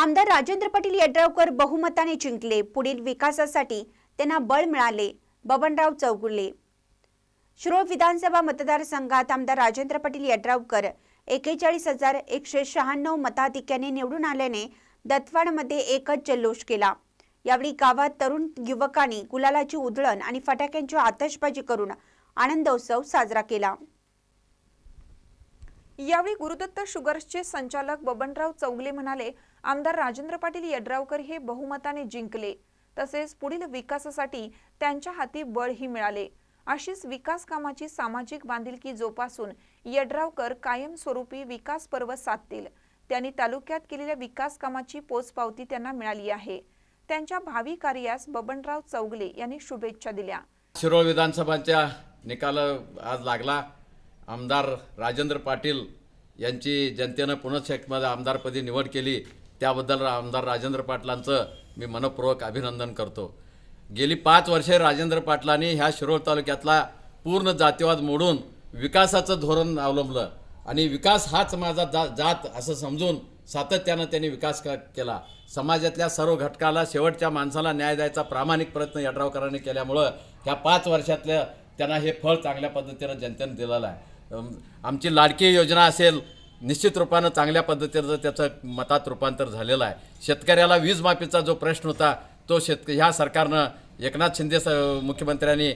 आमदार राजेंद्र पाटील यड्रावकर बहुमताने जिंकले. पुढील विकासासाठी त्यांना बळ मिळाले. बबनराव चौगुले. शिरोळ विधानसभा मतदारसंघात आमदार राजेंद्र पाटील यड्रावकर एकेचाळीस हजार एकशे शहाण्णव मताधिक्याने निवडून आल्याने दत्तवाडमध्ये एकच जल्लोष केला. यावेळी गावात तरुण युवकांनी गुलालाची उधळण आणि फटाक्यांची आतषबाजी करून आनंदोत्सव साजरा केला. यावेळी गुरुदत्त शुगर्सचे संचालक बबनराव चौगले म्हणाले आमदार राजेंद्र पाटील यड्रावकर हे बहुमताने जिंकले. तसेच पुढील विकासासाठी त्यांच्या हाती बळही मिळाले. अशीच विकास कामाची सामाजिक बांधिलकी जोपासून यड्रावकर कायमस्वरूपी विकास पर्व साधतील. त्यांनी तालुक्यात केलेल्या विकास कामाची पोचपावती त्यांना मिळाली आहे. त्यांच्या भावी कार्यास बबनराव चौगले यांनी शुभेच्छा दिल्या. शिरोळ विधानसभाच्या निकाल आज लागला. आमदार राजेंद्र पाटील यांची जनतेनं पुनश्च एकमध्ये आमदारपदी निवड केली. त्याबद्दल आमदार राजेंद्र पाटलांचं मी मनपूर्वक अभिनंदन करतो. गेली पाच वर्षे राजेंद्र पाटलांनी ह्या शिरोळ तालुक्यातला पूर्ण जातीवाद मोडून विकासाचं धोरण अवलंबलं. आणि विकास हाच माझा जा जात असं समजून सातत्यानं त्यांनी विकास क- केला. समाजातल्या सर्व घटकाला शेवटच्या माणसाला न्याय द्यायचा प्रामाणिक प्रयत्न यड्रावकरांनी केल्यामुळं ह्या पाच वर्षातल्या त्यांना हे फळ चांगल्या पद्धतीनं जनतेनं दिलेलं आहे. आमची लाडकी योजना असेल निश्चित रूपानं चांगल्या पद्धतीचं त्याचं मतात रूपांतर झालेलं आहे. शेतकऱ्याला वीज माफीचा जो प्रश्न होता तो शेतक ह्या सरकारनं एकनाथ शिंदे स मुख्यमंत्र्यांनी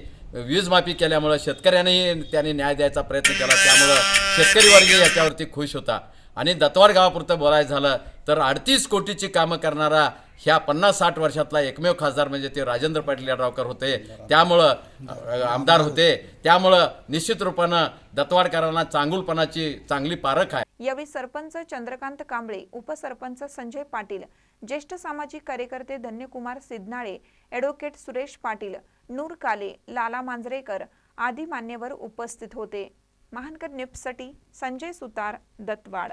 वीज माफी केल्यामुळं शेतकऱ्यांनाही त्यांनी न्याय द्यायचा प्रयत्न केला. त्यामुळं शेतकरी वर्ग याच्यावरती खुश होता. आणि दत्वार गावापुरतं बोलायचं झालं तर अडतीस कोटीची कामं करणारा ह्या पन्नास साठ वर्षातला एकमेव खासदार म्हणजे ते राजेंद्र पाटील यड्रावकर होते. त्यामुळं आमदार होते. त्यामुळं निश्चित रूपानं दत्तवाडकरांना चांगुलपणाची चांगली पारख आहे. यावेळी सरपंच चंद्रकांत कांबळे उपसरपंच संजय पाटील ज्येष्ठ सामाजिक कार्यकर्ते धन्यकुमार सिद्धनाळे ॲडव्होकेट सुरेश पाटील नूर काले लाला मांजरेकर आदी मान्यवर उपस्थित होते. महानकर न्यूजसाठी संजय सुतार दत्तवाड.